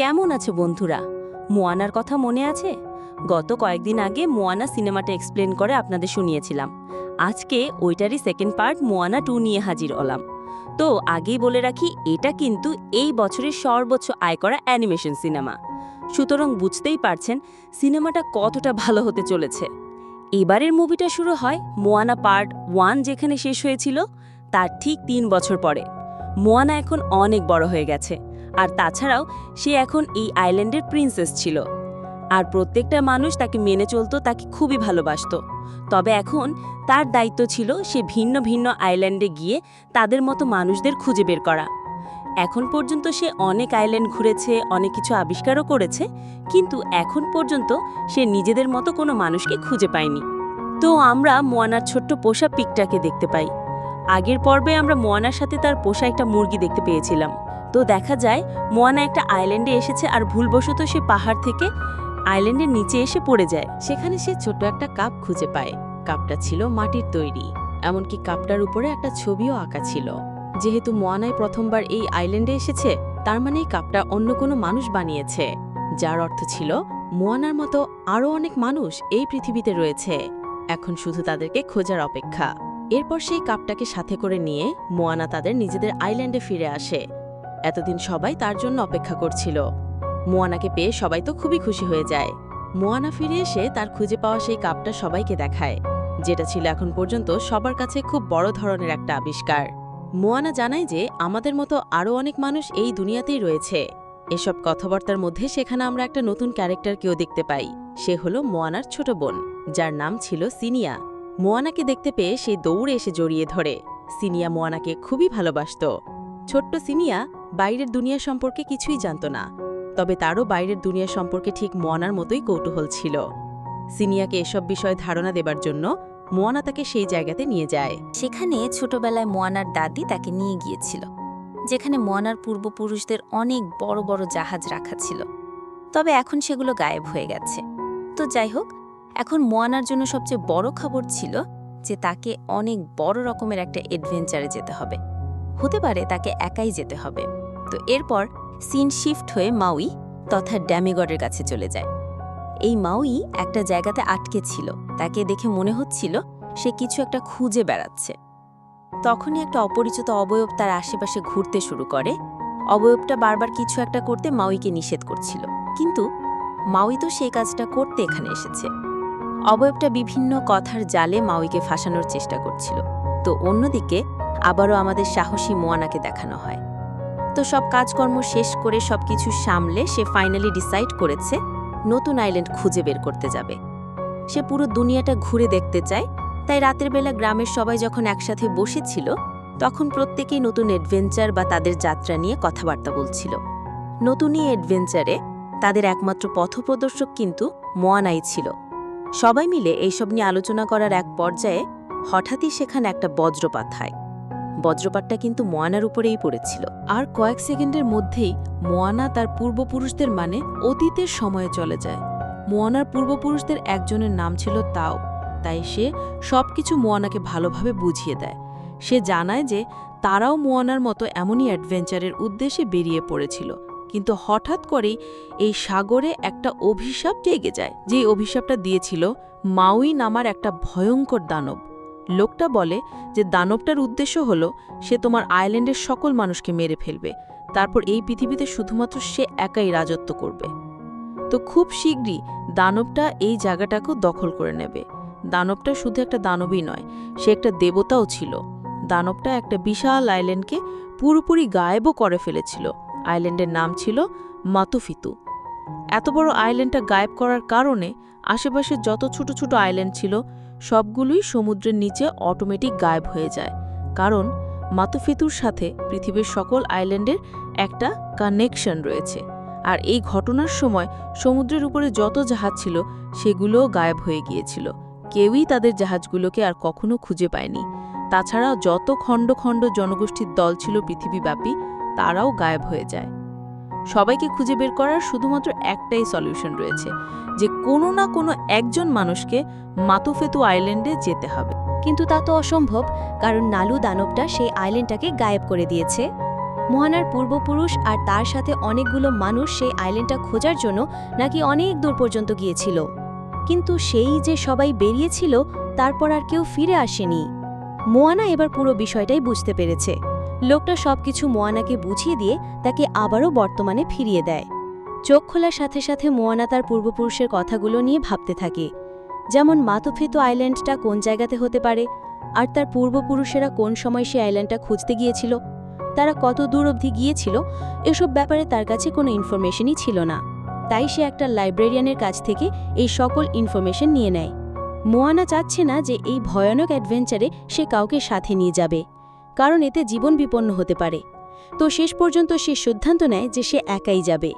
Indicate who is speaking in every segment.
Speaker 1: কেমন আছে বন্ধুরা? মোয়ানার কথা মনে আছে? গত কয়েকদিন আগে মোয়ানা সিনেমাটা এক্সপ্লেন করে আপনাদের শুনিয়েছিলাম। আজকে ওইটারই সেকেন্ড পার্ট মোয়ানা টু নিয়ে হাজির হলাম। তো আগেই বলে রাখি, এটা কিন্তু এই বছরের সর্বোচ্চ আয় করা অ্যানিমেশন সিনেমা সুতরাং বুঝতেই পারছেন, সিনেমাটা কতটা ভালো হতে চলেছে। এবারের মুভিটা শুরু হয় মোয়ানা পার্ট ওয়ান যেখানে শেষ হয়েছিল, তার ঠিক তিন বছর পরে। মোয়ানা এখন অনেক বড় হয়ে গেছে। আর তাছাড়াও সে এখন এই আইল্যান্ডের প্রিন্সেস ছিল। আর প্রত্যেকটা মানুষ তাকে মেনে চলতো, তাকে খুবই ভালোবাসতো। তবে এখন তার দায়িত্ব ছিল সে ভিন্ন ভিন্ন আইল্যান্ডে গিয়ে তাদের মতো মানুষদের খুঁজে বের করা। এখন পর্যন্ত সে অনেক আইল্যান্ড ঘুরেছে, অনেক কিছু আবিষ্কারও করেছে, কিন্তু এখন পর্যন্ত সে নিজেদের মতো কোনো মানুষকে খুঁজে পায়নি। তো আমরা মোয়ানার ছোট্ট পোষা পিকটাকে দেখতে পাই। আগের পর্বে আমরা মোয়ানার সাথে তার পোষা একটা মুরগি দেখতে পেয়েছিলাম। তো দেখা যায়, মোয়ানা একটা আইল্যান্ডে এসেছে আর ভুলবশত সে পাহাড় থেকে আইল্যান্ডের নিচে এসে পড়ে যায়। সেখানে সে ছোট একটা কাপ খুঁজে পায়। কাপটা ছিল মাটির তৈরি, এমনকি কাপটার উপরে একটা ছবিও আঁকা ছিল। যেহেতু মোয়ানায় প্রথমবার এই আইল্যান্ডে এসেছে, তার মানে এই কাপটা অন্য কোনো মানুষ বানিয়েছে। যার অর্থ ছিল, মোয়ানার মতো আরও অনেক মানুষ এই পৃথিবীতে রয়েছে। এখন শুধু তাদেরকে খোঁজার অপেক্ষা। এরপর সেই কাপটাকে সাথে করে নিয়ে মোয়ানা তাদের নিজেদের আইল্যান্ডে ফিরে আসে। এতদিন সবাই তার জন্য অপেক্ষা করছিল। মোয়ানাকে পেয়ে সবাই তো খুবই খুশি হয়ে যায়। মোয়ানা ফিরে এসে তার খুঁজে পাওয়া সেই কাপটা সবাইকে দেখায়, যেটা ছিল এখন পর্যন্ত সবার কাছে খুব বড় ধরনের একটা আবিষ্কার। মোয়ানা জানায় যে আমাদের মতো আরও অনেক মানুষ এই দুনিয়াতেই রয়েছে। এসব কথাবার্তার মধ্যে সেখানে আমরা একটা নতুন ক্যারেক্টারকেও দেখতে পাই। সে হলো মোয়ানার ছোট বোন, যার নাম ছিল সিনিয়া। মোয়ানাকে দেখতে পেয়ে সে দৌড়ে এসে জড়িয়ে ধরে। সিনিয়া মোয়ানাকে খুবই ভালোবাসত। ছোট্ট সিনিয়া বাইরের দুনিয়া সম্পর্কে কিছুই জানত না, তবে তারও বাইরের দুনিয়া সম্পর্কে ঠিক মোয়ানার মতোই কৌতূহল ছিল। সিনিয়াকে এসব বিষয়ে ধারণা দেবার জন্য মোয়ানা তাকে সেই জায়গাতে নিয়ে যায়।
Speaker 2: সেখানে ছোটবেলায় মোয়ানার দাদি তাকে নিয়ে গিয়েছিল, যেখানে মোয়ানার পূর্বপুরুষদের অনেক বড় বড় জাহাজ রাখা ছিল। তবে এখন সেগুলো গায়েব হয়ে গেছে। তো যাই হোক এখন মোয়ানার জন্য সবচেয়ে বড় খবর ছিল যে তাকে অনেক বড় রকমের একটা অ্যাডভেঞ্চারে যেতে হবে। হতে পারে তাকে একাই যেতে হবে। তো এরপর সিন শিফট হয়ে মাউই তথা ড্যামিগডের কাছে চলে যায়। এই মাউই একটা জায়গাতে আটকে ছিল। তাকে দেখে মনে হচ্ছিল সে কিছু একটা খুঁজে বেড়াচ্ছে। তখনই একটা অপরিচিত অবয়ব তার আশেপাশে ঘুরতে শুরু করে। অবয়বটা বারবার কিছু একটা করতে মাউইকে নিষেধ করছিল। কিন্তু মাউই তো সেই কাজটা করতে এখানে এসেছে। অবয়বটা বিভিন্ন কথার জালে মাউইকে ফাঁসানোর চেষ্টা করছিল। তো অন্যদিকে আবারও আমাদের সাহসী মোয়ানাকে দেখানো হয়। তো সব কাজকর্ম শেষ করে সব কিছু সামলে সে ফাইনালি ডিসাইড করেছে, নতুন আইল্যান্ড খুঁজে বের করতে যাবে। সে পুরো দুনিয়াটা ঘুরে দেখতে চায়, তাই রাতের বেলা গ্রামের সবাই যখন একসাথে বসেছিল, তখন প্রত্যেকেই নতুন অ্যাডভেঞ্চার বা তাদের যাত্রা নিয়ে কথাবার্তা বলছিল। নতুন এই অ্যাডভেঞ্চারে তাদের একমাত্র পথপ্রদর্শক কিন্তু মোয়ানাই ছিল। সবাই মিলে এইসব নিয়ে আলোচনা করার এক পর্যায়ে হঠাৎই সেখানে একটা বজ্রপাত হয়। বজ্রপাতটা কিন্তু মোয়ানার উপরেই পড়েছিল।
Speaker 3: আর কয়েক সেকেন্ডের মধ্যেই মোয়ানা তার পূর্বপুরুষদের মানে অতীতের সময়ে চলে যায়। মোয়ানার পূর্বপুরুষদের একজনের নাম ছিল তাও। তাই সে সব কিছু মোয়ানাকে ভালোভাবে বুঝিয়ে দেয়। সে জানায় যে তারাও মোয়ানার মতো এমনই অ্যাডভেঞ্চারের উদ্দেশ্যে বেরিয়ে পড়েছিল। কিন্তু হঠাৎ করেই এই সাগরে একটা অভিশাপ জেগে যায়। যে অভিশাপটা দিয়েছিল, মাউই নামার একটা ভয়ঙ্কর দানব। লোকটা বলে যে, দানবটার উদ্দেশ্য হলো, সে তোমার আইল্যান্ডের সকল মানুষকে মেরে ফেলবে। তারপর এই পৃথিবীতে শুধুমাত্র সে একাই রাজত্ব করবে। তো খুব শীঘ্রই দানবটা এই জায়গাটাকেও দখল করে নেবে। দানবটা শুধু একটা দানবই নয়, সে একটা দেবতাও ছিল। দানবটা একটা বিশাল আইল্যান্ডকে পুরোপুরি গায়েবও করে ফেলেছিল। আইল্যান্ডের নাম ছিল মাতুফিতু। এত বড় আইল্যান্ডটা গায়েব করার কারণে আশেপাশে যত ছোট ছোট আইল্যান্ড ছিল, সবগুলোই সমুদ্রের নিচে অটোমেটিক গায়েব হয়ে যায়। কারণ মাতুফিতুর সাথে পৃথিবীর সকল আইল্যান্ডের একটা কানেকশন রয়েছে। আর এই ঘটনার সময় সমুদ্রের উপরে যত জাহাজ ছিল, সেগুলোও গায়েব হয়ে গিয়েছিল। কেউই তাদের জাহাজগুলোকে আর কখনো খুঁজে পায়নি। তাছাড়া যত খণ্ড খণ্ড জনগোষ্ঠীর দল ছিল পৃথিবীব্যাপী তারাও গায়েব হয়ে যায়। সবাইকে খুঁজে বের করার শুধুমাত্র একটাই সলিউশন রয়েছে, যে কোনো না কোনো একজন মানুষকে মাতুফেতু আইল্যান্ডে যেতে হবে।
Speaker 4: কিন্তু তা তো অসম্ভব, কারণ নালু দানবটা সেই আইল্যান্ডটাকে গায়েব করে দিয়েছে। মোয়ানার পূর্বপুরুষ আর তার সাথে অনেকগুলো মানুষ সেই আইল্যান্ডটা খোঁজার জন্য নাকি অনেক দূর পর্যন্ত গিয়েছিল। কিন্তু সেই যে সবাই বেরিয়েছিল, তারপর আর কেউ ফিরে আসেনি। মোয়ানা এবার পুরো বিষয়টাই বুঝতে পেরেছে। লোকটা সব কিছু মোয়ানাকে বুঝিয়ে দিয়ে তাকে আবারও বর্তমানে ফিরিয়ে দেয়। চোখ খোলার সাথে সাথে মোয়ানা তার পূর্বপুরুষের কথাগুলো নিয়ে ভাবতে থাকে, যেমন মাতুফেতো আইল্যান্ডটা কোন জায়গাতে হতে পারে, আর তার পূর্বপুরুষেরা কোন সময় সে আইল্যান্ডটা খুঁজতে গিয়েছিল, তারা কত দূর অবধি গিয়েছিল, এসব ব্যাপারে তার কাছে কোনো ইনফরমেশনই ছিল না। তাই সে একটা লাইব্রেরিয়ানের কাছ থেকে এই সকল ইনফরমেশন নিয়ে নেয়। মোয়ানা চাচ্ছে না যে এই ভয়ানক অ্যাডভেঞ্চারে সে কাউকে সাথে নিয়ে যাবে। কারণ এতে জীবন বিপন্ন হতে পারে। তো শেষ পর্যন্ত সে সিদ্ধান্ত নেয় যে সে একাই যাবে।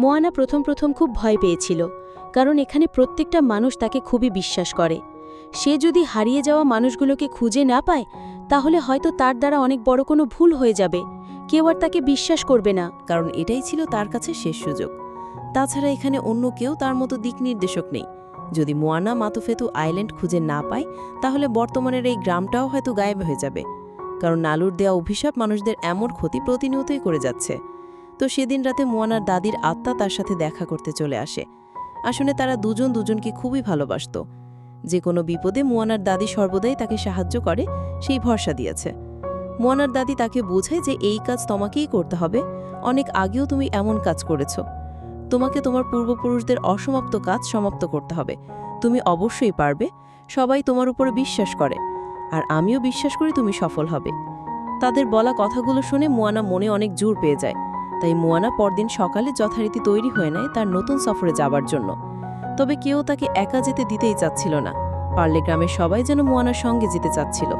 Speaker 4: মোয়ানা প্রথম প্রথম খুব ভয় পেয়েছিল, কারণ এখানে প্রত্যেকটা মানুষ তাকে খুবই বিশ্বাস করে। সে যদি হারিয়ে যাওয়া মানুষগুলোকে খুঁজে না পায়, তাহলে হয়তো তার দ্বারা অনেক বড় কোনো ভুল হয়ে যাবে। কেউ আর তাকে বিশ্বাস করবে না,
Speaker 3: কারণ এটাই ছিল তার কাছে শেষ সুযোগ। তাছাড়া এখানে অন্য কেউ তার মতো দিক নির্দেশক নেই। যদি মোয়ানা মাতুফেতু আইল্যান্ড খুঁজে না পায়, তাহলে বর্তমানের এই গ্রামটাও হয়তো গায়েব হয়ে যাবে। কারণ নালুর দেয়া অভিশাপ মানুষদের এমন ক্ষতি প্রতিনিয়তই করে যাচ্ছে। তো সেদিন রাতে মোয়ানার দাদির আত্মা তার সাথে দেখা করতে চলে আসে। আসলে তারা দুজন দুজনকে খুবই ভালোবাসত। যে কোনো বিপদে মোয়ানার দাদি সর্বদাই তাকে সাহায্য করে, সেই ভরসা দিয়েছে। মোয়ানার দাদি তাকে বোঝায় যে এই কাজ তোমাকেই করতে হবে, অনেক আগেও তুমি এমন কাজ করেছ। তোমাকে তোমার পূর্বপুরুষদের অসমাপ্ত কাজ সমাপ্ত করতে হবে। তুমি অবশ্যই পারবে, সবাই তোমার উপরে বিশ্বাস করে। আর আমিও বিশ্বাস করি তুমি সফল হবে। তাদের বলা কথাগুলো শুনে মোয়ানা মনে অনেক জোর পেয়ে যায়। তাই মোয়ানা পরদিন সকালে যথারীতি তৈরি হয়ে নেয় তার নতুন সফরে যাবার জন্য। তবে কেউ তাকে একা যেতে দিতেই চাচ্ছিল না। পারলে গ্রামের সবাই যেন মোয়ানার সঙ্গে যেতে চাচ্ছিল।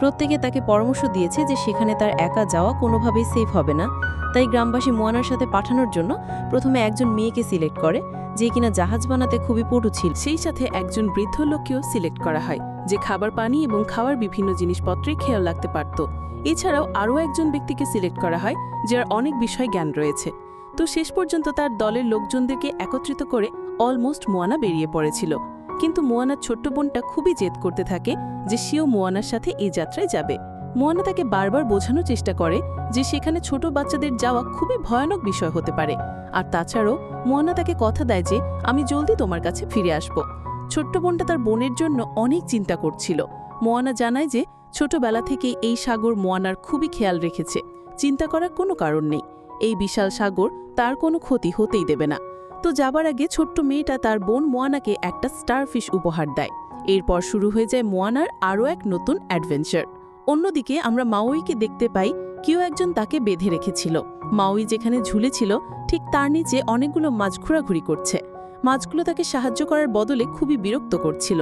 Speaker 3: প্রত্যেকে তাকে পরামর্শ দিয়েছে যে সেখানে তার একা যাওয়া কোনোভাবেই সেফ হবে না। তাই গ্রামবাসী মোয়ানার সাথে পাঠানোর জন্য প্রথমে একজন মেয়েকে সিলেক্ট করে, যে কিনা জাহাজ বানাতে খুবই পটু ছিল।
Speaker 5: সেই সাথে একজন বৃদ্ধ লোককেও সিলেক্ট করা হয়। যে খাবার পানি এবং খাওয়ার বিভিন্ন জিনিসপত্রে খেয়াল রাখতে পারত। এছাড়াও আরও একজন ব্যক্তিকে সিলেক্ট করা হয়, যার অনেক বিষয় জ্ঞান রয়েছে। তো শেষ পর্যন্ত তার দলের লোকজনদেরকে একত্রিত করে অলমোস্ট মোয়ানা বেরিয়ে পড়েছিল। কিন্তু মোয়ানার ছোট্ট বোনটা খুবই জেদ করতে থাকে যে সেও মোয়ানার সাথে এই যাত্রায় যাবে। মোয়ানা তাকে বারবার বোঝানোর চেষ্টা করে যে সেখানে ছোট বাচ্চাদের যাওয়া খুবই ভয়ানক বিষয় হতে পারে। আর তাছাড়াও মোয়ানা তাকে কথা দেয় যে, আমি জলদি তোমার কাছে ফিরে আসব। ছোট্ট বোনটা তার বোনের জন্য অনেক চিন্তা করছিল। মোয়ানা জানায় যে, ছোটবেলা থেকে এই সাগর মোয়ানার খুবই খেয়াল রেখেছে। চিন্তা করার কোনো কারণ নেই। এই বিশাল সাগর তার কোনো ক্ষতি হতেই দেবে না। তো যাবার আগে ছোট্ট মেয়েটা তার বোন মোয়ানাকে একটা স্টারফিশ উপহার দেয়। এরপর শুরু হয়ে যায় মোয়ানার আরও এক নতুন অ্যাডভেঞ্চার। অন্যদিকে আমরা মাওইকে দেখতে পাই, কেউ একজন তাকে বেঁধে রেখেছিল। মাউই যেখানে ঝুলেছিল, ঠিক তার নিচে অনেকগুলো মাছ ঘোরাঘুরি করছে। মাছগুলো তাকে সাহায্য করার বদলে খুবই বিরক্ত করছিল।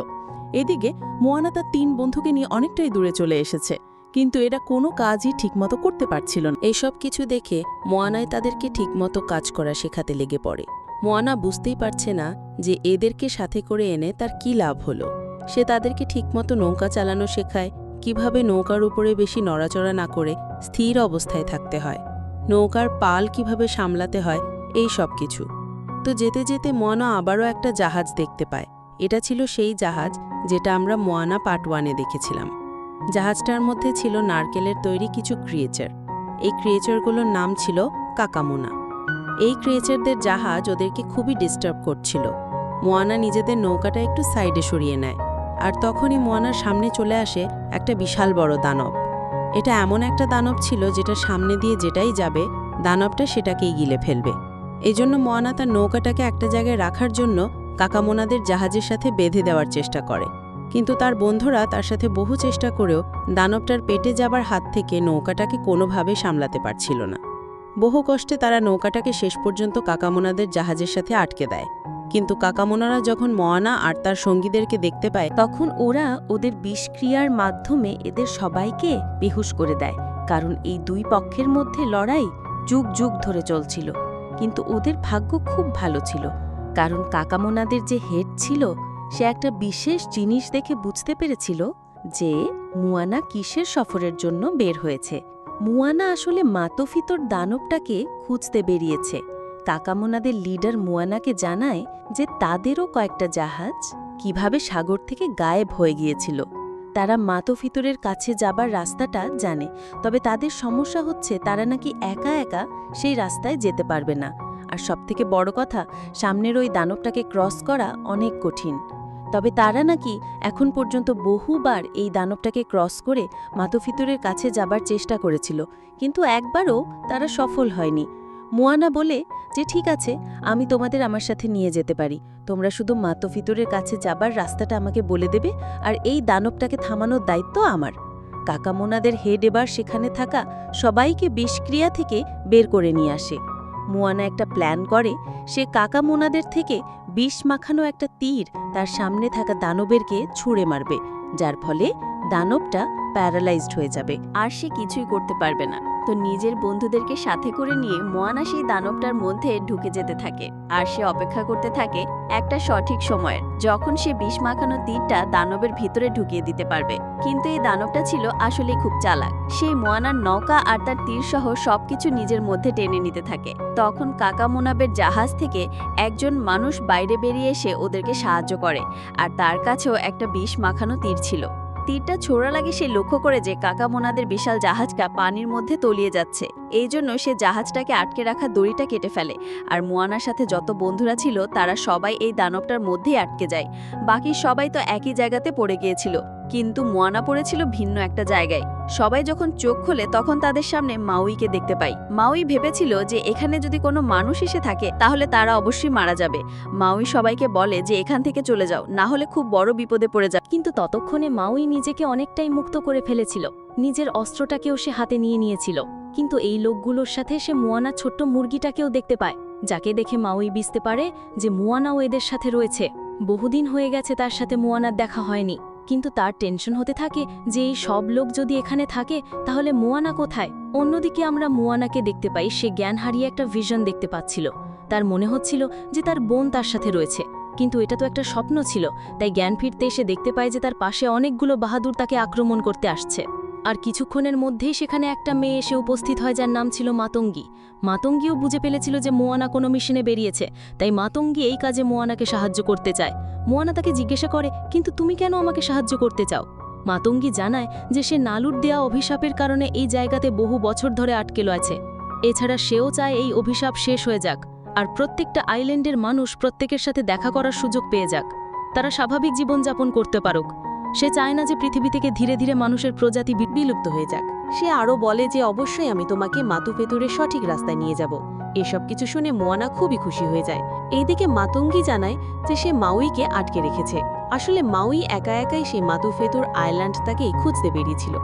Speaker 5: এদিকে মোয়ানা তার তিন বন্ধুকে নিয়ে অনেকটাই দূরে চলে এসেছে, কিন্তু এরা কোনো কাজই ঠিকমতো করতে পারছিল না।
Speaker 3: এইসব কিছু দেখে মোয়ানায় তাদেরকে ঠিকমতো কাজ করা শেখাতে লেগে পড়ে। মোয়ানা বুঝতেই পারছে না যে এদেরকে সাথে করে এনে তার কি লাভ হলো। সে তাদেরকে ঠিকমতো নৌকা চালানো শেখায়, কীভাবে নৌকার উপরে বেশি নড়াচড়া না করে স্থির অবস্থায় থাকতে হয়, নৌকার পাল কীভাবে সামলাতে হয়, এই সব কিছু। তো যেতে যেতে মোয়ানা আবারও একটা জাহাজ দেখতে পায়। এটা ছিল সেই জাহাজ যেটা আমরা মোয়ানা পার্ট ওয়ানে দেখেছিলাম। জাহাজটার মধ্যে ছিল নারকেলের তৈরি কিছু ক্রিয়েচার এই ক্রিয়েচারগুলোর নাম ছিল কাকামোনা। এই ক্রিয়েচারদের জাহাজ ওদেরকে খুবই ডিস্টার্ব করছিল। মোয়ানা নিজেদের নৌকাটা একটু সাইডে সরিয়ে নেয়। আর তখনই মোয়ানার সামনে চলে আসে একটা বিশাল বড় দানব। এটা এমন একটা দানব ছিল যেটা সামনে দিয়ে যেটাই যাবে, দানবটা সেটাকেই গিলে ফেলবে। এজন্য মোয়ানা তার নৌকাটাকে একটা জায়গায় রাখার জন্য কাকামোনাদের জাহাজের সাথে বেঁধে দেওয়ার চেষ্টা করে। কিন্তু তার বন্ধুরা তার সাথে বহু চেষ্টা করেও দানবটার পেটে যাবার হাত থেকে নৌকাটাকে কোনোভাবে সামলাতে পারছিল না। বহু কষ্টে তারা নৌকাটাকে শেষ পর্যন্ত কাকামোনাদের জাহাজের সাথে আটকে দেয়। কিন্তু কাকামোনারা যখন মোয়ানা আর তার সঙ্গীদেরকে দেখতে পায়,
Speaker 4: তখন ওরা ওদের বিষক্রিয়ার মাধ্যমে এদের সবাইকে বেহুশ করে দেয়, কারণ এই দুই পক্ষের মধ্যে লড়াই যুগ যুগ ধরে চলছিল। কিন্তু ওদের ভাগ্য খুব ভালো ছিল। কারণ কাকামোনাদের যে হেড ছিল, সে একটা বিশেষ জিনিস দেখে বুঝতে পেরেছিল যে মুয়ানা কিসের সফরের জন্য বের হয়েছে। মুয়ানা আসলে মাতফিতর দানবটাকে খুঁজতে বেরিয়েছে। কাকামোনাদের লিডার মুয়ানাকে জানায় যে তাদেরও কয়েকটা জাহাজ কীভাবে সাগর থেকে গায়েব হয়ে গিয়েছিল। তারা মাতোফিতরের কাছে যাবার রাস্তাটা জানে, তবে তাদের সমস্যা হচ্ছে তারা নাকি একা একা সেই রাস্তায় যেতে পারবে না। আর সবথেকে বড় কথা, সামনের ওই দানবটাকে ক্রস করা অনেক কঠিন। তবে তারা নাকি এখন পর্যন্ত বহুবার এই দানবটাকে ক্রস করে মাতোফিতরের কাছে যাবার চেষ্টা করেছিল, কিন্তু একবারও তারা সফল হয়নি। মোয়ানা বলে যে, ঠিক আছে, আমি তোমাদের আমার সাথে নিয়ে যেতে পারি। তোমরা শুধু মাতোফিতরের কাছে যাবার রাস্তাটা আমাকে বলে দেবে আর এই দানবটাকে থামানোর দায়িত্ব আমার। কাকামোনাদের হেড এবার সেখানে থাকা সবাইকে বিষক্রিয়া থেকে বের করে নিয়ে আসে। মোয়ানা একটা প্ল্যান করে, সে কাকামোনাদের থেকে বিষ মাখানো একটা তীর তার সামনে থাকা দানবেরকে ছুঁড়ে মারবে। যার ফলে দানবটা প্যারালাইজড হয়ে যাবে,
Speaker 2: আর সে কিছুই করতে পারবে না। তো নিজের বন্ধুদেরকে সাথে করে নিয়ে মোয়ানা সেই দানবটার মধ্যে ঢুকে যেতে থাকে, আর সে অপেক্ষা করতে থাকে একটা সঠিক সময়ের, যখন সে বিষ মাখানো তীরটা দানবের ভিতরে ঢুকিয়ে দিতে পারবে। কিন্তু এই দানবটা ছিল আসলে খুব চালাক। সেই মোয়ানার নৌকা আর তার তীর সহ সবকিছু নিজের মধ্যে টেনে নিতে থাকে। তখন কাকা মোনাবের জাহাজ থেকে একজন মানুষ বাইরে বেরিয়ে এসে ওদেরকে সাহায্য করে, আর তার কাছেও একটা বিষ মাখানো তীর ছিল। তীরটা ছোড়া লাগে সে লক্ষ্য করে যে কাকা মোনাদের বিশাল জাহাজটা পানির মধ্যে তলিয়ে যাচ্ছে। এই জন্য সে জাহাজটাকে আটকে রাখা দড়িটা কেটে ফেলে, আর মোয়ানার সাথে যত বন্ধুরা ছিল তারা সবাই এই দানবটার মধ্যেই আটকে যায়। বাকি সবাই তো একই জায়গাতে পড়ে গিয়েছিল। কিন্তু মোয়ানা পড়েছিল ভিন্ন একটা জায়গায়। সবাই যখন চোখ খোলে, তখন তাদের সামনে মাউইকে দেখতে পাই। মাউই ভেবেছিল যে এখানে যদি কোনো মানুষ এসে থাকে, তাহলে তারা অবশ্যই মারা যাবে। মাউই সবাইকে বলে যে, এখান থেকে চলে যাও, না হলে খুব বড় বিপদে পড়ে যাবে।
Speaker 1: কিন্তু ততক্ষণে মাউই নিজেকে অনেকটাই মুক্ত করে ফেলেছিল। নিজের অস্ত্রটাকেও সে হাতে নিয়ে নিয়েছিল। কিন্তু এই লোকগুলোর সাথে সে মুয়ানা ছোট্ট মুরগিটাকেও দেখতে পায়, যাকে দেখে মাউই বুঝতে পারে যে, মুয়ানাও এদের সাথে রয়েছে। বহুদিন হয়ে গেছে তার সাথে মুয়ানার দেখা হয়নি। কিন্তু তার টেনশন হতে থাকে যে এই সব লোক যদি এখানে থাকে, তাহলে মোয়ানা কোথায়? অন্যদিকে আমরা মোয়ানাকে দেখতে পাই, সে জ্ঞান হারিয়ে একটা ভিশন দেখতে পাচ্ছিল। তার মনে হচ্ছিল যে তার বোন তার সাথে রয়েছে। কিন্তু এটা তো একটা স্বপ্ন ছিল, তাই জ্ঞান ফিরতে এসে দেখতে পায় যে তার পাশে অনেকগুলো বাহাদুর তাকে আক্রমণ করতে আসছে। আর কিছুক্ষণের মধ্যেই সেখানে একটা মেয়ে এসে উপস্থিত হয় যার নাম ছিল মাতঙ্গী। মাতঙ্গীও বুঝে ফেলেছিল যে মোয়ানা কোনো মিশনে বেরিয়েছে, তাই মাতঙ্গী এই কাজে মোয়ানাকে সাহায্য করতে চায়। মোয়ানা তাকে জিজ্ঞাসা করে, কিন্তু তুমি কেন আমাকে সাহায্য করতে চাও? মাতঙ্গী জানায় যে সে নালুর দেয়া অভিশাপের কারণে এই জায়গাতে বহু বছর ধরে আটকে আছে এছাড়া সেও চায় এই অভিশাপ শেষ হয়ে যাক, আর প্রত্যেকটা আইল্যান্ডের মানুষ প্রত্যেকের সাথে দেখা করার সুযোগ পেয়ে যাক। তারা স্বাভাবিক জীবনযাপন করতে পারুক। সে চায় না যে পৃথিবী থেকে ধীরে ধীরে মানুষের প্রজাতি বিলুপ্ত হয়ে যাক। সে আরও বলে যে, অবশ্যই আমি তোমাকে মাতুপেতুরের সঠিক রাস্তায় নিয়ে যাব। এসব কিছু শুনে মোয়ানা খুবই খুশি হয়ে যায়। এইদিকে মাতঙ্গি জানায় যে, সে মাউইকে আটকে রেখেছে। আসলে মাউই একা একাই সেই মাতুফেতুর আইল্যান্ডটাকেই খুঁজতে বেরিয়েছিল।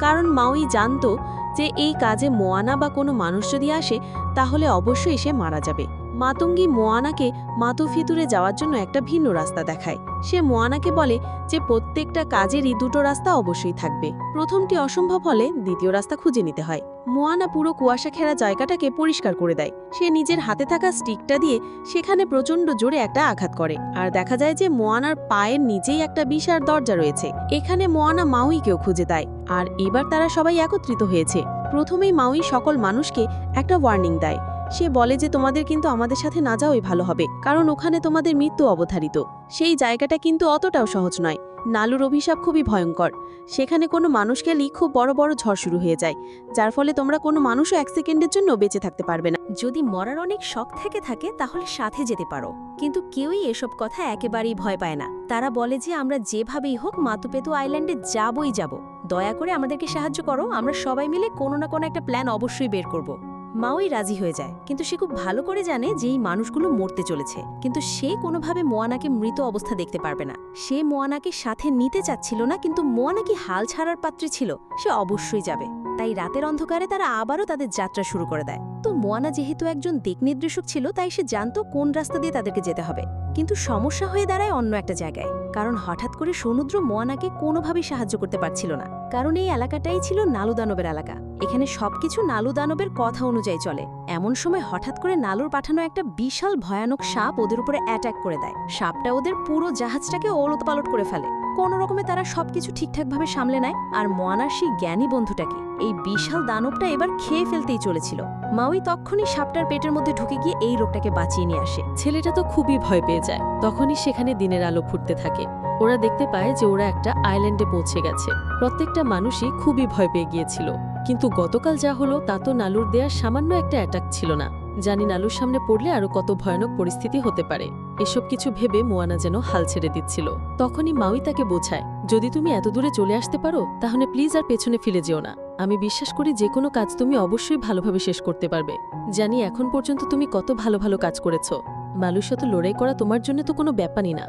Speaker 1: কারণ মাউই জানতো যে, এই কাজে মোয়ানা বা কোনো মানুষ যদি আসে, তাহলে অবশ্যই সে মারা যাবে। মাতঙ্গি মোয়ানাকে মাতুফিতুরে যাওয়ার জন্য একটা ভিন্ন রাস্তা দেখায়। সে মোয়ানাকে বলে যে প্রত্যেকটা কাজেরই দুটো রাস্তা অবশ্যই থাকবে। প্রথমটি অসম্ভব হলে দ্বিতীয় রাস্তা খুঁজে নিতে হয়। মোয়ানা পুরো কুয়াশা ঘেরা জায়গাটাকে পরিষ্কার করে দেয়। সে নিজের হাতে থাকা স্টিকটা দিয়ে সেখানে প্রচণ্ড জোরে একটা আঘাত করে। আর দেখা যায় যে মোয়ানার পায়ের নিচেই একটা বিশাল দরজা রয়েছে। এখানে মোয়ানা মাউইকেও খুঁজে দেয়। আর এবার তারা সবাই একত্রিত হয়েছে। প্রথমেই মাউই সকল মানুষকে একটা ওয়ার্নিং দেয়। সে বলে যে তোমাদের কিন্তু আমাদের সাথে না যাওয়াই ভালো হবে, কারণ ওখানে তোমাদের মৃত্যু অবধারিত। সেই জায়গাটা কিন্তু অতটাও সহজ নয়। নালুর অভিশাপ খুবই ভয়ঙ্কর। সেখানে কোনো মানুষ গেলেই খুব বড় বড় ঝড় শুরু হয়ে যায়, যার ফলে তোমরা কোনো মানুষও এক সেকেন্ডের জন্য বেঁচে থাকতে পারবে না।
Speaker 4: যদি মরার অনেক শখ থেকে থাকে, তাহলে সাথে যেতে পারো। কিন্তু কেউই এসব কথা একেবারেই ভয় পায় না। তারা বলে যে, আমরা যেভাবেই হোক মাতুপেতু আইল্যান্ডে যাবই যাব। দয়া করে আমাদেরকে সাহায্য করো, আমরা সবাই মিলে কোনো না কোনো একটা প্ল্যান অবশ্যই বের করব। মাওই রাজি হয়ে যায়। কিন্তু সে খুব ভালো করে জানে যে এই মানুষগুলো মরতে চলেছে। কিন্তু সে কোনোভাবে মোয়ানাকে মৃত অবস্থা দেখতে পারবে না। সে মোয়ানাকে সাথে নিতে চাচ্ছিল না, কিন্তু মোয়ানা কি হাল ছাড়ার পাত্রী ছিল? সে অবশ্যই যাবে। তাই রাতের অন্ধকারে তারা আবারও তাদের যাত্রা শুরু করে দেয়। তো মোয়ানা যেহেতু একজন দিক নির্দেশক ছিল, তাই সে জানতো কোন রাস্তা দিয়ে তাদেরকে যেতে হবে। কিন্তু সমস্যা হয়ে দাঁড়ায় অন্য একটা জায়গায়, কারণ হঠাৎ করে সমুদ্র মোয়ানাকে কোনোভাবেই সাহায্য করতে পারছিল না। কারণ এই এলাকাটাই ছিল নালু দানবের এলাকা। এখানে সবকিছু নালু দানবের কথা অনুযায়ী চলে। এমন সময় হঠাৎ করে নালুর পাঠানো একটা বিশাল ভয়ানক সাপ ওদের উপরে অ্যাটাক করে দেয়। সাপটা ওদের পুরো জাহাজটাকে ওলট পালট করে ফেলে। কোনো রকমে তারা সবকিছু ঠিকঠাকভাবে সামলে নেয়, আর মোয়ানার সেই জ্ঞানী বন্ধুটাকে। এই বিশাল দানবটা এবার খেয়ে ফেলতেই চলেছিল। মাউই তখনই সাপটার পেটের মধ্যে ঢুকে গিয়ে এই রোগটাকে বাঁচিয়ে নিয়ে আসে।
Speaker 3: ছেলেটা তো খুবই ভয় পেয়ে যায়। তখনই সেখানে দিনের আলো ফুটতে থাকে। ওরা দেখতে পায় যে ওরা একটা আইল্যান্ডে পৌঁছে গেছে। প্রত্যেকটা মানুষই খুবই ভয় পেয়ে গিয়েছিল। কিন্তু গতকাল যা হলো তা তো নালুর দেয়ার সামান্য একটা অ্যাটাক ছিল না। জানি নালুর সামনে পড়লে আরও কত ভয়ানক পরিস্থিতি হতে পারে। এসব কিছু ভেবে মোয়ানা যেন হাল ছেড়ে দিচ্ছিল। তখনই মাউই তাকে বোঝায়, যদি তুমি এত দূরে চলে আসতে পারো, তাহলে প্লিজ আর পেছনে ফিরে যেও না। আমি বিশ্বাস করি যে কোনো কাজ তুমি অবশ্যই ভালোভাবে শেষ করতে পারবে। জানি এখন পর্যন্ত তুমি কত ভালো ভালো কাজ করেছ। মালুর সাথে লড়াই করা তোমার জন্য তো কোনো ব্যাপারই না।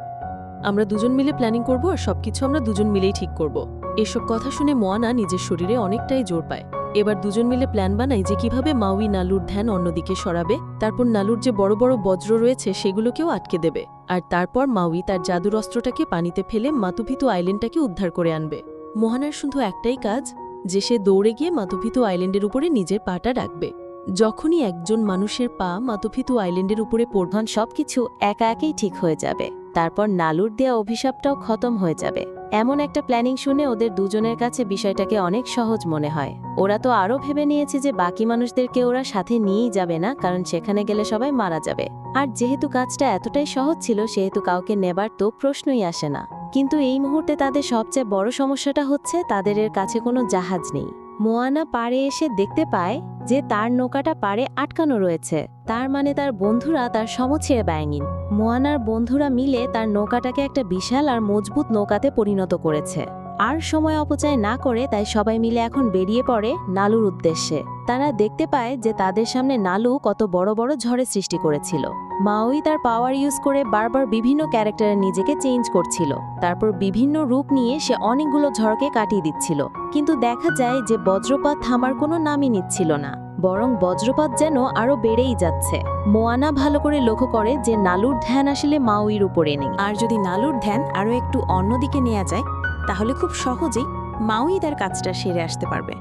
Speaker 3: আমরা দুজন মিলে প্ল্যানিং করব আর সবকিছু আমরা দুজন মিলেই ঠিক করব। এসব কথা শুনে মোয়ানা নিজের শরীরে অনেকটাই জোর পায়। এবার দুজন মিলে প্ল্যান বানাই যে কীভাবে মাউই নালুর ধ্যান অন্যদিকে সরাবে, তারপর নালুর যে বড় বড় বজ্র রয়েছে সেগুলোকেও আটকে দেবে, আর তারপর মাউই তার জাদুর অস্ত্রটাকে পানিতে ফেলে মাতুভিতু আইল্যান্ডটাকে উদ্ধার করে আনবে। মোহানার শুধু একটাই কাজ, যে সে দৌড়ে গিয়ে মাতুভিতু আইল্যান্ডের উপরে নিজের পাটা রাখবে। যখনই একজন মানুষের পা মাতুভিতু আইল্যান্ডের উপরে পড়বে
Speaker 2: ধন সবকিছু একা একাই ঠিক হয়ে যাবে। তারপর নালুর দেয়া অভিশাপটাও খতম হয়ে যাবে। এমন একটা প্ল্যানিং শুনে ওদের দুজনের কাছে বিষয়টাকে অনেক সহজ মনে হয়। ওরা তো আরও ভেবে নিয়েছে যে বাকি মানুষদেরকে ওরা সাথে নিয়েই যাবে না, কারণ সেখানে গেলে সবাই মারা যাবে। আর যেহেতু কাজটা এতটাই সহজ ছিল, সেহেতু কাউকে নেবার তো প্রশ্নই আসে না। কিন্তু এই মুহূর্তে তাদের সবচেয়ে বড় সমস্যাটা হচ্ছে তাদের এর কাছে কোনো জাহাজ নেই। মোয়ানা পাড়ে এসে দেখতে পায় যে তার নৌকাটা পাড়ে আটকানো রয়েছে। তার মানে তার বন্ধুরা তার সম ছেড়ে বেয়নি মোয়ানার বন্ধুরা মিলে তার নৌকাটাকে একটা বিশাল আর মজবুত নৌকাতে পরিণত করেছে। আর সময় অপচয় না করে তাই সবাই মিলে এখন বেরিয়ে পড়ে নালুর উদ্দেশ্যে। তারা দেখতে পায় যে তাদের সামনে নালু কত বড় বড় ঝড়ের সৃষ্টি করেছিল। মাওই তার পাওয়ার ইউজ করে বারবার বিভিন্ন ক্যারেক্টারে নিজেকে চেঞ্জ করছিল। তারপর বিভিন্ন রূপ নিয়ে সে অনেকগুলো ঝড়কে কাটিয়ে দিচ্ছিল। কিন্তু দেখা যায় যে বজ্রপাত থামার কোনো নামই নিচ্ছিল না। বরং বজ্রপাত যেন আরও বেড়েই যাচ্ছে। মোয়ানা ভালো করে লক্ষ্য করে যে নালুর ধ্যান আসলে মাউইর উপরে নেই।
Speaker 6: আর যদি নালুর ধ্যান আরও একটু অন্যদিকে নেওয়া যায় তাহলে খুব সহজেই মাউই তার কাজটা সেরে আসতে পারবে।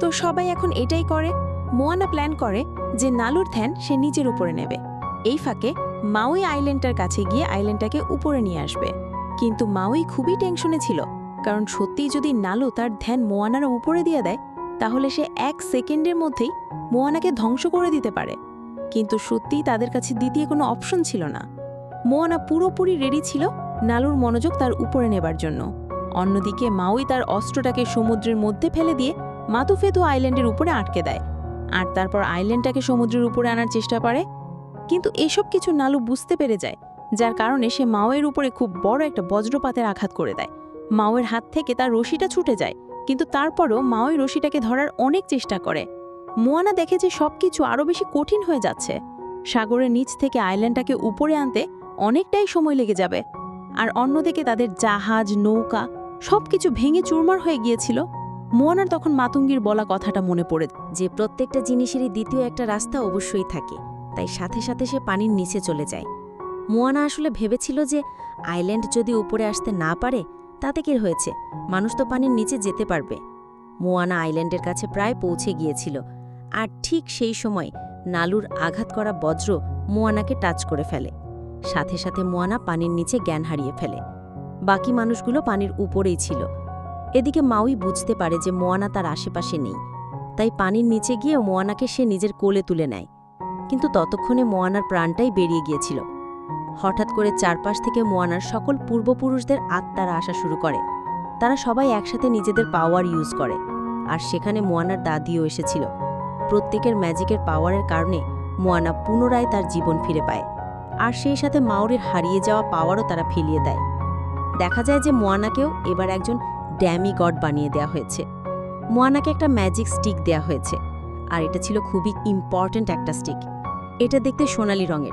Speaker 6: তো সবাই এখন এটাই করে, মোয়ানা প্ল্যান করে যে নালুর ধ্যান সে নিজের উপরে নেবে। এই ফাঁকে মাউই আইল্যান্ডটার কাছে গিয়ে আইল্যান্ডটাকে উপরে নিয়ে আসবে। কিন্তু মাউই খুবই টেনশনে ছিল, কারণ সত্যিই যদি নালু তার ধ্যান মোয়ানার উপরে দিয়ে দেয়, তাহলে সে এক সেকেন্ডের মধ্যেই মোয়ানাকে ধ্বংস করে দিতে পারে। কিন্তু সত্যিই তাদের কাছে দ্বিতীয় কোনো অপশন ছিল না। মোয়ানা পুরোপুরি রেডি ছিল নালুর মনোযোগ তার উপরে নেবার জন্য। অন্যদিকে মাউই তার অস্ত্রটাকে সমুদ্রের মধ্যে ফেলে দিয়ে মাতুফেতু আইল্যান্ডের উপরে আটকে দেয়। আর তারপর আইল্যান্ডটাকে সমুদ্রের উপরে আনার চেষ্টা করে। কিন্তু এসব কিছু নালু বুঝতে পেরে যায়, যার কারণে সে মাওয়ের উপরে খুব বড় একটা বজ্রপাতের আঘাত করে দেয়। মাওয়ের হাত থেকে তার রশিটা ছুটে যায়, কিন্তু তারপরও মাওই রশিটাকে ধরার অনেক চেষ্টা করে। মোয়ানা দেখে যে সবকিছু আরও বেশি কঠিন হয়ে যাচ্ছে। সাগরের নিচ থেকে আইল্যান্ডটাকে উপরে আনতে অনেকটাই সময় লেগে যাবে। আর অন্যদিকে তাদের জাহাজ, নৌকা সবকিছু ভেঙে চুরমার হয়ে গিয়েছিল। মোয়ানার তখন মাতুঙ্গির বলা কথাটা মনে পড়ে
Speaker 2: যে, প্রত্যেকটা জিনিসেরই দ্বিতীয় একটা রাস্তা অবশ্যই থাকে, তাই সাথে সাথে সে পানির নিচে চলে যায়। মোয়ানা আসলে ভেবেছিল যে, আইল্যান্ড যদি উপরে আসতে না পারে, তাতে কি হয়েছে? মানুষ তো পানির নিচে যেতে পারবে। মোয়ানা আইল্যান্ডের কাছে প্রায় পৌঁছে গিয়েছিল। আর ঠিক সেই সময় নালুর আঘাত করা বজ্র মোয়ানাকে টাচ করে ফেলে। সাথে সাথে মোয়ানা পানির নিচে জ্ঞান হারিয়ে ফেলে। বাকি মানুষগুলো পানির উপরেই ছিল। এদিকে মাউই বুঝতে পারে যে মোয়ানা তার আশেপাশে নেই। তাই পানির নিচে গিয়ে মোয়ানাকে সে নিজের কোলে তুলে নেয়। কিন্তু ততক্ষণে মোয়ানার প্রাণটাই বেরিয়ে গিয়েছিল। হঠাৎ করে চারপাশ থেকে মোয়ানার সকল পূর্বপুরুষদের আত্মারা আসা শুরু করে। তারা সবাই একসাথে নিজেদের পাওয়ার ইউজ করে। আর সেখানে মোয়ানার দাদিও এসেছিল। প্রত্যেকের ম্যাজিকের পাওয়ারের কারণে মোয়ানা পুনরায় তার জীবন ফিরে পায়। আর সেই সাথে মাওরের হারিয়ে যাওয়া পাওয়ারও তারা ফিরিয়ে দেয়। দেখা যায় যে মোয়ানাকেও এবার একজন ড্যামি গড বানিয়ে দেয়া হয়েছে। মোয়ানাকে একটা ম্যাজিক স্টিক দেয়া হয়েছে। আর এটা ছিল খুবই ইম্পর্ট্যান্ট একটা স্টিক। এটা দেখতে সোনালি রঙের।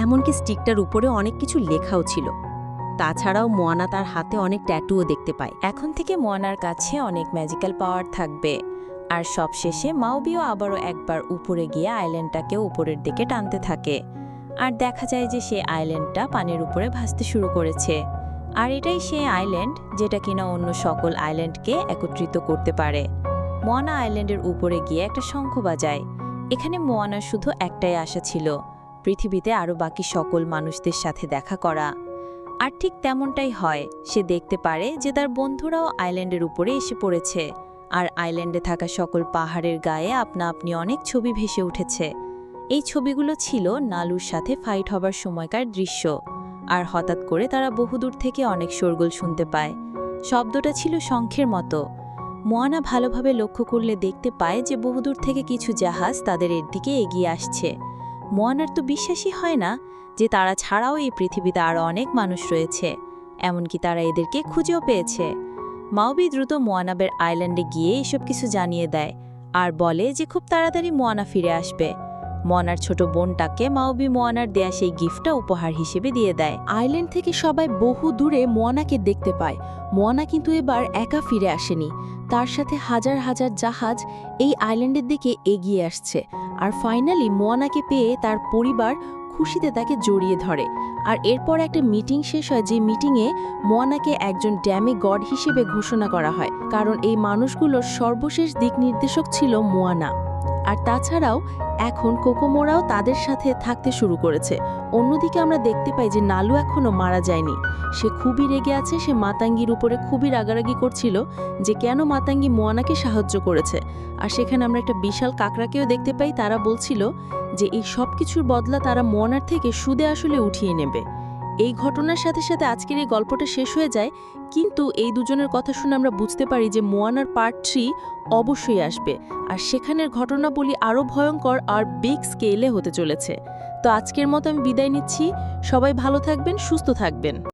Speaker 2: এমনকি স্টিকটার উপরে অনেক কিছু লেখাও ছিল। তাছাড়াও মোয়ানা তার হাতে অনেক ট্যাটুও দেখতে পায়।
Speaker 6: এখন থেকে মোয়ানার কাছে অনেক ম্যাজিক্যাল পাওয়ার থাকবে। আর সবশেষে মাউবিও আবারও একবার উপরে গিয়ে আইল্যান্ডটাকে উপরের দিকে টানতে থাকে। আর দেখা যায় যে সে আইল্যান্ডটা পানির উপরে ভাসতে শুরু করেছে। আর এটাই সেই আইল্যান্ড যেটা কিনা অন্য সকল আইল্যান্ডকে একত্রিত করতে পারে। মোয়ানা আইল্যান্ডের উপরে গিয়ে একটা শঙ্খ বাজায়। এখানে মোয়ানার শুধু একটাই আশা ছিল, পৃথিবীতে আরও বাকি সকল মানুষদের সাথে দেখা করা। আর ঠিক তেমনটাই হয়, সে দেখতে পারে যে তার বন্ধুরাও আইল্যান্ডের উপরে এসে পড়েছে। আর আইল্যান্ডে থাকা সকল পাহাড়ের গায়ে আপনা আপনি অনেক ছবি ভেসে উঠেছে। এই ছবিগুলো ছিল নালুর সাথে ফাইট হবার সময়কার দৃশ্য।
Speaker 2: আর হঠাৎ করে তারা বহুদূর থেকে অনেক শোরগোল শুনতে পায়। শব্দটা ছিল শঙ্খের মতো। মোয়ানা ভালোভাবে লক্ষ্য করলে দেখতে পায় যে বহুদূর থেকে কিছু জাহাজ তাদের এর দিকে এগিয়ে আসছে। মোয়ানার তো বিশ্বাসই হয় না যে তারা ছাড়াও এই পৃথিবীতে আরও অনেক মানুষ রয়েছে, এমনকি তারা এদেরকে খুঁজেও পেয়েছে। মাওবি দ্রুত মোয়ানাবের আইল্যান্ডে গিয়ে এসব কিছু জানিয়ে দেয় আর বলে যে খুব তাড়াতাড়ি মোয়ানা ফিরে আসবে। মোয়ানার ছোট বোনটাকে মাওবি মোয়ানার দেয়া সেই গিফটটা উপহার হিসেবে দিয়ে দেয়।
Speaker 3: আইল্যান্ড থেকে সবাই বহু দূরে মোয়ানাকে দেখতে পায়। মোয়ানা কিন্তু এবার একা ফিরে আসেনি। তার সাথে হাজার হাজার জাহাজ এই আইল্যান্ডের দিকে এগিয়ে আসছে। আর ফাইনালি মোয়ানাকে পেয়ে তার পরিবার খুশিতে তাকে জড়িয়ে ধরে। আর এরপর একটা মিটিং শেষ হয়, যে মিটিংয়ে মোয়ানাকে একজন ড্যামে গড হিসেবে ঘোষণা করা হয়। কারণ এই মানুষগুলোর সর্বশেষ দিক নির্দেশক ছিল মোয়ানা আর তাছাড়াও এখন কোকোমোরাও তাদের সাথে থাকতে শুরু করেছে। অন্যদিকে আমরা দেখতে পাই যে নালু এখনও মারা যায়নি। সে খুবই রেগে আছে, সে মাতাঙ্গির উপরে খুবই রাগারাগি করছিল যে কেন মাতাঙ্গি মোয়ানাকে সাহায্য করেছে। আর সেখানে আমরা একটা বিশাল কাকড়াকেও দেখতে পাই, তারা বলছিল যে এই সব কিছুর বদলা তারা মোয়ানার থেকে সুদে আসলে উঠিয়ে নেবে। এই ঘটনার সাথে সাথে আজকের এই গল্পটা শেষ হয়ে যায়, কিন্তু এই দুজনের কথা শুনে আমরা বুঝতে পারি যে মোয়ানার পার্ট থ্রি অবশ্যই আসবে। আর সেখানের ঘটনাবলী আরও ভয়ঙ্কর আর বিগ স্কেলে হতে চলেছে। তো আজকের মতো আমি বিদায় নিচ্ছি। সবাই ভালো থাকবেন, সুস্থ থাকবেন।